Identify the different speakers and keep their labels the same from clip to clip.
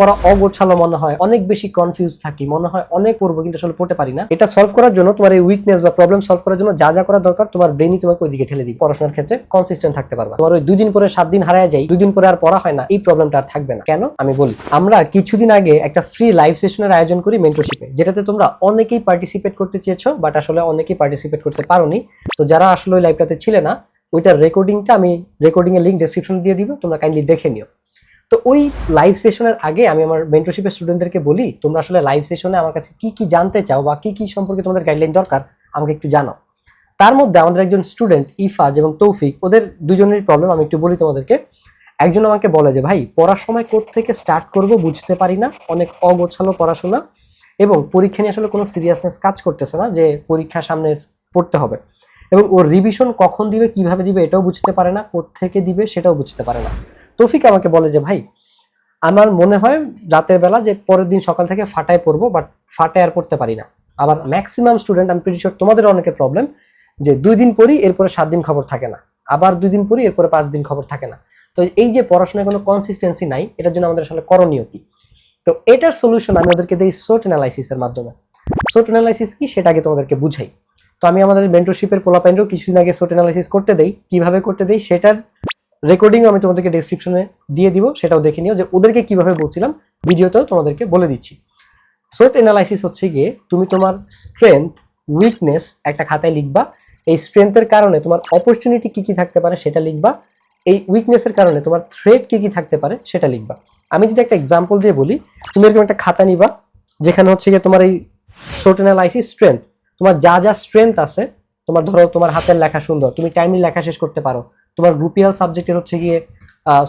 Speaker 1: পড়া অগোছালো মনে হয়, অনেক বেশি কনফিউজ থাকি, মনে হয় অনেক পড়ব কিন্তু আসলে পড়তে পারি না। এটা সলভ করার জন্য তোমার এই উইকনেস বা প্রবলেম সলভ করার জন্য যা যা করা দরকার তোমার ব্রেনই তোমাকে ওইদিকে ঠেলে দিই পড়াশোনার ক্ষেত্রে কনসিস্টেন্ট থাকতে পারবা। তোমার ওই দুই দিন পরে সাত দিন হারায় যাই দুই দিন পরে আর পড়া হয় না, এই প্রবলেমটা আর থাকবে না। কেন? আমি বলি, আমরা কিছুদিন আগে একটা ফ্রি লাইভ সেশনের আয়োজন করি মেন্টরশিপে যেটাতে তোমরা অনেকেই পার্টিসিপেট করতে চেয়েছো বাট আসলে অনেকেই পার্টিসিপেট করতে পারোনি। তো যারা আসলে ওই লাইভটাতে ছিলে না, ওইটার রেকর্ডিংটা আমি রেকর্ডিং এর লিঙ্ক ডেসক্রিপশনে দিয়ে দিব, তোমরা কাইন্ডলি দেখে নিও। তো ওই লাইভ সেশনের আগে আমি আমার মেন্টরশিপের স্টুডেন্টদেরকে বলি, তোমরা আসলে লাইভ সেশনে আমার কাছে কি কি জানতে চাও বা কি কি সম্পর্কে তোমাদের গাইডলাইন দরকার, আমাকে একটু জানাও। তার মধ্যে আমাদের একজন স্টুডেন্ট ইফাজ এবং তৌফিক, ওদের দুজনেরই প্রবলেম আমি একটু বলি তোমাদেরকে। একজন আমাকে বলে যে, ভাই, পড়ার সময় থেকে স্টার্ট করব বুঝতে পারি না, অনেক অগোছালো পড়াশোনা এবং পরীক্ষা নিয়ে আসলে কোনো সিরিয়াসনেস কাজ করতেছে না, যে পরীক্ষা সামনে পড়তে হবে। এবং ওর রিভিশন কখন দিবে, কীভাবে দিবে, এটাও বুঝতে পারে না থেকে দিবে, সেটাও বুঝতে পারে না। তৌফিক আমাকে বলে যে, ভাই, আমার মনে হয় রাতের বেলা যে পরের দিন সকাল থেকে ফাটায় পড়ব বাট ফাটায় আর পড়তে পারি না। আবার ম্যাক্সিমাম স্টুডেন্ট আমি প্রিটি তোমাদের অনেকের প্রবলেম যে, দুই দিন পরই এরপরে সাত দিন খবর থাকে না। আবার দুই দিন পরই এরপরে পাঁচ দিন খবর থাকে না। তো এই যে পড়াশোনায় কোনো কনসিস্টেন্সি নাই, এটার জন্য আমাদের আসলে করণীয় কি? তো এটার সলিউশন আমি ওদেরকে দিই সোট অ্যানালাইসিসের মাধ্যমে। সোট অ্যানালাইসিস কি? সেটা আগে তোমাদেরকে বুঝাই। তো আমি আমাদের মেন্টরশিপের পোলাপাইন্ডও কিছুদিন আগে সোট অ্যানালাইসিস করতে দেই। কীভাবে করতে দেই? সেটার রেকর্ডিং আমি তোমাদেরকে ডেসক্রিপশনে দিয়ে দিব, সেটাও দেখে নিও যে ওদেরকে কীভাবে বলছিলাম, ভিডিওতেও তোমাদেরকে বলে দিচ্ছি। সোট অ্যানালাইসিস হচ্ছে গিয়ে তুমি তোমার স্ট্রেংথ উইকনেস একটা খাতায় লিখবা, এই স্ট্রেংথের কারণে তোমার অপরচুনিটি কী কী থাকতে পারে সেটা লিখবা, এই উইকনেসের কারণে তোমার থ্রেড কী কী থাকতে পারে সেটা লিখবা। আমি যদি একটা এক্সাম্পল দিয়ে বলি, তুমি এরকম একটা খাতা নিবা, যেখানে হচ্ছে গিয়ে তোমার এই সোট অ্যানালাইসিস স্ট্রেংথ তোমার যা যা স্ট্রেংথ আছে, তোমার ধরো তোমার হাতের লেখা সুন্দর, তুমি টাইমলি লেখা শেষ করতে পারো তোমার গ্রুপিয়াল সাবজেক্টের হচ্ছে গিয়ে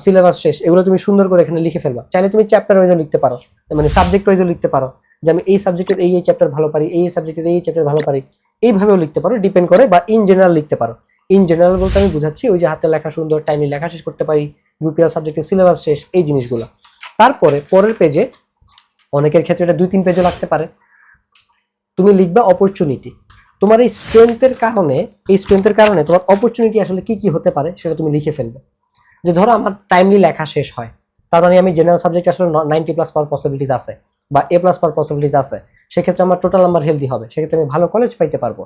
Speaker 1: সিলেবাস শেষ, এগুলো তুমি সুন্দর করে এখানে লিখে ফেলবা। চাইলে তুমি চ্যাপ্টার ওয়াইজও লিখতে পারো। মানে সাবজেক্ট ওয়াইজও লিখতে পারো। যে আমি এই সাবজেক্টের এই এই চ্যাপ্টার ভালো পারি, এই সাবজেক্টের এই চ্যাপ্টার ভালো পারি। এইভাবেও লিখতে পারো ডিপেন্ড করে বা ইন জেনারেল লিখতে পারো। ইন জেনারেল বলতে আমি বুঝাচ্ছি, ওই যে হাতে লেখা সুন্দর টাইমে লেখা শেষ করতে পারি গ্রুপিয়াল সাবজেক্টের সিলেবাস শেষ, এই জিনিসগুলো। তারপরে পরের পেজে অনেকের ক্ষেত্রে এটা দুই তিন পেজও লাগতে পারে। তুমি লিখবা অপরচুনিটি তোমার এই স্ট্রেংথের কারণে, এই স্ট্রেংথের কারণে তোমার অপরচুনিটি আসলে কি কি হতে পারে সেটা তুমি লিখে ফেলবে। যে ধরো আমার টাইমলি লেখা শেষ হয়, তার মানে আমি জেনারেল সাবজেক্ট আসলে নাইনটি প্লাস পাওয়ার পসিবিলিটিস আছে বা এ প্লাস পাওয়ার পসিবিলিটিস আছে, সেক্ষেত্রে আমার টোটাল নাম্বার হেলদি হবে, সেক্ষেত্রে আমি ভালো কলেজ পাইতে পারব।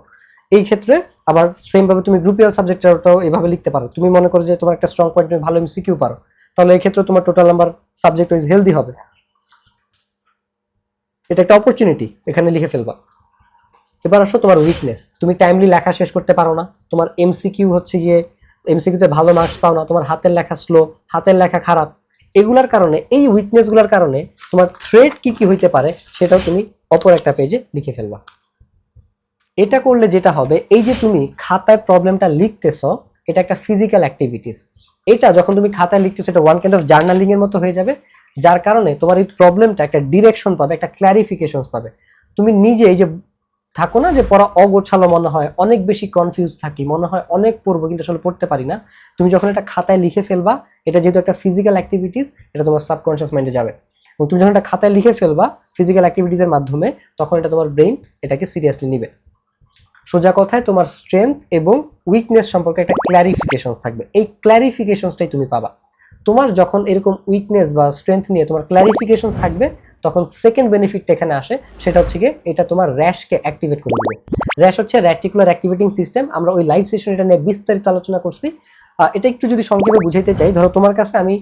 Speaker 1: এই ক্ষেত্রে আবার সেম ভাবে তুমি গ্রুপিয়াল সাবজেক্টটাও এভাবে লিখতে পারো। তুমি মনে করো যে তোমার একটা স্ট্রং পয়েন্ট তুমি ভালো এমসিকিউ পারো, তাহলে এই ক্ষেত্রে তোমার total number subject wise healthy হবে। এটা একটা অপরচুনিটি এখানে লিখে ফেলবা। এবার আসো তোমার উইকনেস তুমি টাইমলি লেখা শেষ করতে পারো না। তোমার এমসিকিউ হচ্ছে গিয়ে এমসিকিউতে ভালো মার্কস পাও না। তোমার হাতের লেখা স্লো হাতের লেখা খারাপ। এগুলার কারণে, এই উইকনেসগুলোর কারণে তোমার থ্রেড কি কি হইতে পারে সেটাও তুমি অপর একটা পেজে লিখে ফেলবা। এটা করলে যেটা হবে, এই যে তুমি খাতায় প্রবলেমটা লিখতেছ, এটা একটা ফিজিক্যাল অ্যাক্টিভিটিস এটা যখন তুমি খাতায় লিখতেছো, এটা ওয়ান কাইন্ড অফ জার্নালিং এর মতো হয়ে যাবে, যার কারণে তোমার এই প্রবলেমটা একটা ডিরেকশন পাবে, একটা ক্ল্যারিফিকেশন পাবে। তুমি নিজে এই যে থাকো না যে পড়া অগোছালো মনে হয়, অনেক বেশি কনফিউজ থাকি, মনে হয় অনেক পড়ব কিন্তু আসলে পড়তে পারি না। তুমি যখন এটা খাতায় লিখে ফেলবা, এটা যেহেতু একটা ফিজিক্যাল অ্যাক্টিভিটিস এটা তোমার সাবকনশিয়াস মাইন্ডে যাবে। এবং তুমি যখন এটা খাতায় লিখে ফেলবা ফিজিক্যাল অ্যাক্টিভিটিসের মাধ্যমে, তখন এটা তোমার ব্রেইন এটাকে সিরিয়াসলি নিবে। সোজা কথায় তোমার স্ট্রেংথ এবং উইকনেস সম্পর্কে একটা ক্ল্যারিফিকেশন থাকবে। এই ক্ল্যারিফিকেশনসটাই তুমি পাবা। তোমার যখন এরকম উইকনেস বা স্ট্রেংথ নিয়ে তোমার ক্ল্যারিফিকেশন থাকবে তখন সেকেন্ড বেনিফিটটা এখানে আসে, সেটা হচ্ছে গিয়ে এটা তোমার র্যাশকে অ্যাক্টিভেট করে দেবে। র্যাশ হচ্ছে র্যাটিকুলার অ্যাক্টিভেটিং সিস্টেম আমরা ওই লাইভ সেশন এটা নিয়ে বিস্তারিত আলোচনা করছি। এটা একটু যদি সংক্ষেপে বুঝাইতে চাই, ধরো তোমার কাছে আমি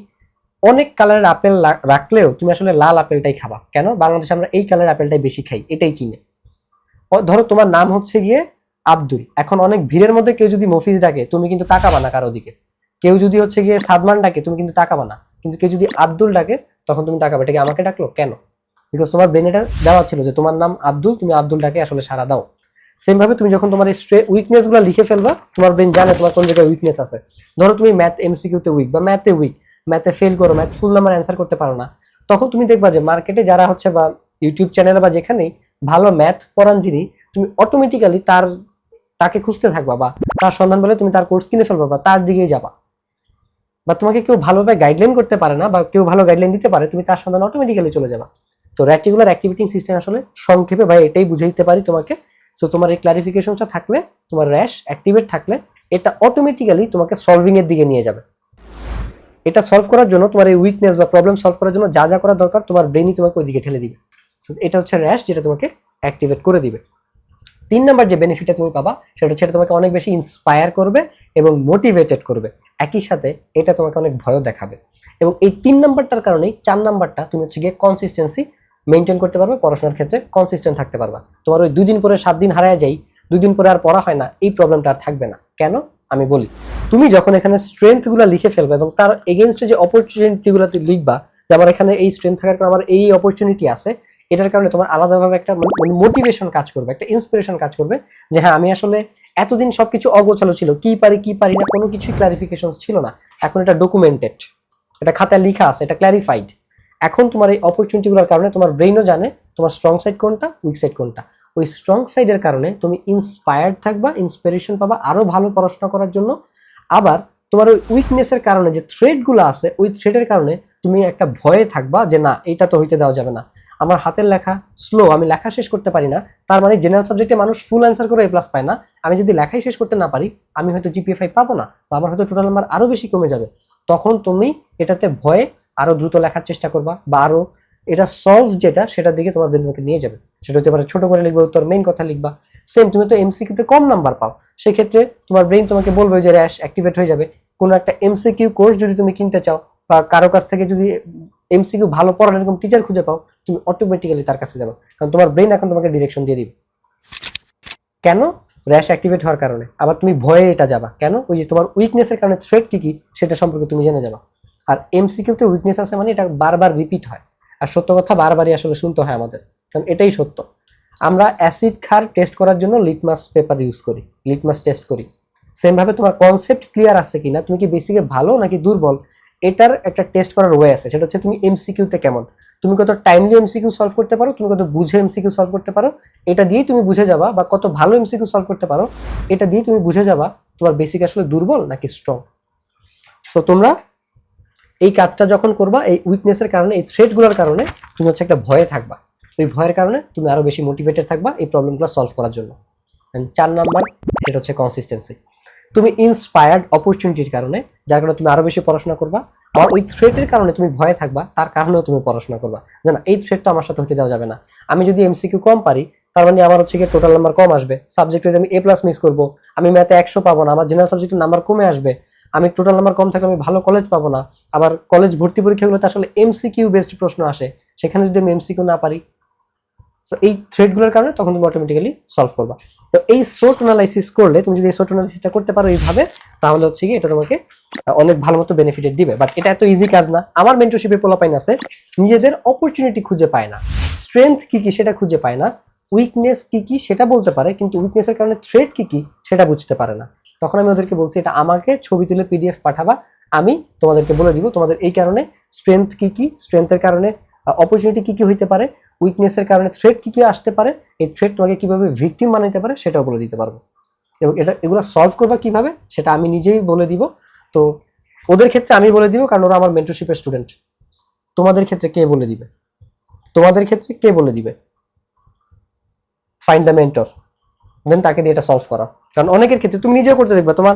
Speaker 1: অনেক কালারের আপেল রাখলেও তুমি আসলে লাল আপেলটাই খাবা। কেন? বাংলাদেশে আমরা এই কালারের আপেলটাই বেশি খাই, এটাই চিনে। ধরো তোমার নাম হচ্ছে গিয়ে আব্দুল। এখন অনেক ভিড়ের মধ্যে কেউ যদি মফিজ ডাকে, তুমি কিন্তু তাকাবা না কারও দিকে। কেউ যদি হচ্ছে গিয়ে সাদমান ডাকে, তুমি কিন্তু তাকাবা না। কিন্তু কেউ যদি আব্দুল ডাকে, তখন তুমি তাকাবে। এটা আমাকে ডাকলো? কেন? বিকজ তোমার ব্রেন এটা দেওয়া ছিল যে তোমার নাম আব্দুল, তুমি আব্দুল ডাকে আসলে সারা দাও। সেম ভাবে তুমি যখন তোমার এই উইকনেসগুলো লিখে ফেলবা, তোমার ব্রেন জানে তোমার কোন জায়গায় উইকনেস আছে। ধরো তুমি ম্যাথ এমসিকিউতে উইক বা ম্যাথে উইক ম্যাথে ফেল করো ম্যাথ ফুল নাম্বার অ্যান্সার করতে পারো না। তখন তুমি দেখবা যে মার্কেটে যারা হচ্ছে বা ইউটিউব চ্যানেল বা যেখানেই ভালো ম্যাথ পড়ান যিনি, তুমি অটোমেটিক্যালি তার, তাকে খুঁজতে থাকবা বা তার সন্ধান বলে তুমি তার কোর্স কিনে ফেলবা বা তার দিকেই যাবা। বা তোমাকে কেউ ভালোভাবে গাইডলাইন করতে পারে না বা কেউ ভালো গাইডলাইন দিতে পারে, তুমি তার সন্ধান অটোমেটিক্যালি চলে যাবা। তো র্যাটিকুলার অ্যাক্টিভিটিং সিস্টেম আসলে সংক্ষেপে ভাই এটাই বুঝাইতে পারি তোমাকে। সো তোমার এই ক্লারিফিকেশনটা থাকলে তোমার র্যাশ অ্যাক্টিভেট থাকলে এটা অটোমেটিক্যালি তোমাকে সলভিং এর দিকে নিয়ে যাবে। এটা সলভ করার জন্য তোমার এই উইকনেস বা প্রবলেম সলভ করার জন্য যা যা করা দরকার তোমার ব্রেনই তোমাকে ওইদিকে ঠেলে দিবে। So, এটা হচ্ছে র্যাশ যেটা তোমাকে অ্যাক্টিভেট করে দিবে। তিন নাম্বার যে বেনিফিটটা তুমি পাবা সেটা হচ্ছে তোমাকে অনেক বেশি ইন্সপায়ার করবে এবং মোটিভেটেড করবে। একই সাথে এটা তোমাকে অনেক ভয়ও দেখাবে। এবং এই তিন নাম্বারটার কারণেই চার নাম্বারটা তুমি হচ্ছে গিয়ে কনসিস্টেন্সি মেনটেন করতে পারবে, পড়াশোনার ক্ষেত্রে কনসিস্টেন্ট থাকতে পারবা। তোমার ওই দুই দিন পরে সাত দিন হারায় যাই, দুই দিন পরে আর পড়া হয় না, এই প্রবলেমটা আর থাকবে না। কেন? আমি বলি, তুমি যখন এখানে স্ট্রেংথগুলো লিখে ফেলবে এবং তার এগেনস্টে যে অপরচুনিটিগুলো লিখবা, যে আমার এখানে এই স্ট্রেংথ থাকার কারণে আমার এই অপরচুনিটি আছে, এটার কারণে তোমার আলাদাভাবে একটা মানে মোটিভেশন কাজ করবে, একটা ইন্সপিরেশন কাজ করবে যে হ্যাঁ আমি আসলে এতদিন সবকিছু অগোছালো ছিল, কি পারি কি পারি না, কোনো কিছুই ক্লারিফিকেশন ছিল না। এখন এটা ডকুমেন্টেড এটা খাতায় লিখা আছে, এটা ক্ল্যারিফাইড এখন তোমার এই অপরচুনিটিগুলোর কারণে তোমার ব্রেইনও জানে তোমার স্ট্রং সাইড কোনটা উইক সাইড কোনটা। ওই স্ট্রং সাইডের কারণে তুমি ইন্সপায়ার্ড থাকবা ইন্সপিরেশন পাবা আরও ভালো পড়াশোনা করার জন্য। আবার তোমার ওই উইকনেসের কারণে যে থ্রেডগুলো আছে, ওই থ্রেডের কারণে তুমি একটা ভয়ে থাকবা যে না এটা তো হইতে দেওয়া যাবে না। আমার হাতের লেখা স্লো আমি লেখা শেষ করতে পারি না। তার মানে জেনারেল সাবজেক্টে মানুষ ফুল অ্যান্সার করে এ প্লাস পায় না। আমি যদি লেখাই শেষ করতে না পারি, আমি হয়তো জিপিএ ফাইভ পাবো না বা আমার হয়তো টোটাল নাম্বার আরও বেশি কমে যাবে। তখন তুমি এটাতে ভয়ে আরও দ্রুত লেখার চেষ্টা করবা বা আরও এটা সলভ যেটা সেটার দিকে তোমার ব্রেনকে নিয়ে যাবে। সেটা হতে পারে ছোট করে লিখবে, উত্তর মেইন কথা লিখবা। সেম তুমি তো এমসিকিউতে কম নাম্বার পাও। সেক্ষেত্রে তোমার ব্রেন তোমাকে বলবে যে র্যাশ অ্যাক্টিভেট হয়ে যাবে। কোনো একটা এমসিকিউ কোর্স যদি তুমি কিনতে চাও বা কারও কাছ থেকে যদি এমসিকিউ ভালো পড়ার এরকম টিচার খুঁজে পাও, তুমি অটোমেটিক্যালি তার কাছে যাবে। কারণ তোমার ব্রেন এখন তোমাকে ডিরেকশন দিয়ে দিবে। কেন? র্যাশ অ্যাক্টিভেট হওয়ার কারণে। আবার তুমি ভয়ে এটা যাবা। কেন? ওই যে তোমার উইকনেসের কারণে থ্রেট কি কি? সেটা সম্পর্কে তুমি জেনে যাবা। আর এমসিকিউতে উইকনেস আছে মানে এটা বারবার রিপিট হয়। আর সত্য কথা বারবারই আসলে শুনতে হয় আমাদের। কারণ এটাই সত্য। আমরা অ্যাসিড খার টেস্ট করার জন্য লিটমাস পেপার ইউজ করি। লিটমাস টেস্ট করি। সেম ভাবে তোমার কনসেপ্ট ক্লিয়ার আছে কিনা? তুমি কি বেসিকে ভালো নাকি দুর্বল? এটার একটা টেস্ট করার ওয়ে আছে। সেটা হচ্ছে তুমি এমসিকিউতে কেমন? তুমি কত টাইমলি এমসিকিউ সলভ করতে পারো, তুমি কত বুঝে এমসিকিউ সলভ করতে পারো, এটা দিয়েই তুমি বুঝে যাবা বা কত ভালো এমসিকিউ সলভ করতে পারো, এটা দিয়ে তুমি বুঝে যাবা তোমার বেসিক আসলে দুর্বল নাকি স্ট্রং সো তোমরা এই কাজটা যখন করবা, এই উইকনেসের কারণে, এই থ্রেটগুলোর কারণে, তুমি হচ্ছে একটা ভয়ে থাকবা। ওই ভয়ের কারণে তুমি আরও বেশি মোটিভেটেড থাকবা এই প্রবলেমগুলো সলভ করার জন্য। চার নাম্বার, সেটা হচ্ছে কনসিস্টেন্সি তুমি ইন্সপায়ার্ড অপরচুনিটির কারণে, যার কারণে তুমি আরও বেশি পড়াশোনা করবা আর ওই থ্রেটের কারণে তুমি ভয়ে থাকবা, তার কারণেও তুমি পড়াশোনা করবা। যে না এই তো আমার সাথে হতে দেওয়া যাবে না। আমি যদি এমসিকিউ কম পারি, তার মানে আমার হচ্ছে গিয়ে টোটাল নাম্বার কম আসবে। সাবজেক্ট আমি এ প্লাস মিস করব, আমি ম্যাথে একশো পাবো না, আমার জেনারেল সাবজেক্টের নাম্বার কমে আসবে। আমি টোটাল নাম্বার কম থাকলে আমি ভালো কলেজ পাবো না। আবার কলেজ ভর্তি পরীক্ষাগুলোতে আসলে এমসিকিউ বেসড প্রশ্ন আসে। সেখানে যদি আমি এমসিকিউ না পারি সো এই থ্রেডগুলোর কারণে তখন তুমি অটোমেটিক্যালি সলভ করবা। তো এই সোট অ্যানালাইসিস করলে, তুমি যদি এই সোট অ্যানালাইসিসটা করতে পারো এইভাবে তাহলে হচ্ছে কি এটা তোমাকে অনেক ভালো মতো বেনিফিটেড দিবে। বাট এটা এত ইজি কাজ না। আমার মেন্টরশিপে পোলাপাইন আছে, নিজেদের অপরচুনিটি খুঁজে পায় না। স্ট্রেংথ কি কি সেটা খুঁজে পায় না। উইকনেস কি কি সেটা বলতে পারে, কিন্তু উইকনেসের কারণে থ্রেড কি কি সেটা বুঝতে পারে না। তখন আমি ওদেরকে বলছি, এটা আমাকে ছবি তুলে পিডিএফ পাঠাবা। আমি তোমাদেরকে বলে দিব তোমাদের এই কারণে স্ট্রেংথ কি কি। স্ট্রেংথের কারণে অপরচুনিটি কি কি হইতে পারে। উইকনেসের কারণে থ্রেট কি কি আসতে পারে। এই থ্রেট তোমাকে কীভাবে ভিকটিম বানাইতে পারে সেটাও বলে দিতে পারব। এবং এটা, এগুলো সলভ করবা কীভাবে, সেটা আমি নিজেই বলে দিব। তো ওদের ক্ষেত্রে আমি বলে দিব, কারণ ওরা আমার মেন্টরশিপের স্টুডেন্ট তোমাদের ক্ষেত্রে কে বলে দিবে? তোমাদের ক্ষেত্রে কে বলে দিবে? ফাইন্ড দ্য মেন্টর দেন তাকে দিয়ে এটা সলভ করা কারণ অনেকের ক্ষেত্রে তুমি নিজেও করতে দেখবে, তোমার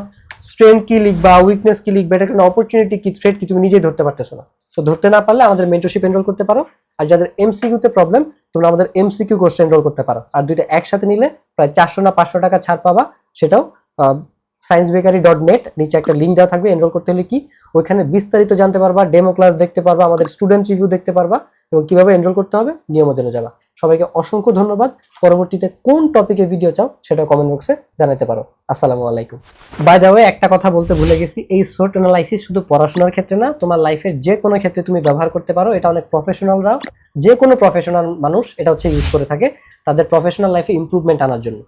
Speaker 1: স্ট্রেংথ কি লিখবা উইকনেস কি লিখবা, এটা অপরচুনিটি কি থ্রেট কি তুমি নিজেই ধরতে পারতেছো না। তো ধরতে না পারলে আমাদের মেন্টরশিপ এনরোল করতে পারো। আর যাদের এমসিকিউতে প্রবলেম তোমরা আমাদের এমসিকিউ কোর্সে এনরোল করতে পারো। আর দুইটা একসাথে নিলে প্রায় চারশো না পাঁচশো টাকা ছাড় পাবা। সেটাও সায়েন্স বেকারি ডট নেট নিচে একটা লিঙ্ক দেওয়া থাকবে এনরোল করতে হলে কি? ওইখানে বিস্তারিত জানতে পারবা ডেমো ক্লাস দেখতে পারবা, আমাদের স্টুডেন্ট রিভিউ দেখতে পারবা এবং কীভাবে এনরোল করতে হবে নিয়ম জেনে যাবা। সবাইকে অসংখ্য ধন্যবাদ। পরবর্তীতে কোন টপিকে ভিডিও চাও, সেটা কমেন্ট বক্সে জানাতে পারো। আসসালামু আলাইকুম। বাই দ্য ওয়ে একটা কথা বলতে ভুলে গেছি, এই শর্ট অ্যানালাইসিস শুধু পড়াশোনার ক্ষেত্রে না, তোমার লাইফের যে কোনো ক্ষেত্রে তুমি ব্যবহার করতে পারো, এটা অনেক প্রফেশনালরাও যে কোনো প্রফেশনাল মানুষ এটা হচ্ছে ইউজ করে থাকে, তাদের প্রফেশনাল লাইফে ইমপ্রুভমেন্ট আনার জন্য।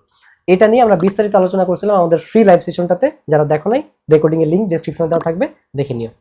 Speaker 1: এটা নিয়ে আমরা বিস্তারিত আলোচনা করছিলাম আমাদের ফ্রি লাইভ সেশনটাতে যারা দেখো নাই রেকর্ডিং এর লিঙ্ক ডেসক্রিপশনে দেওয়া থাকবে, দেখে নিও।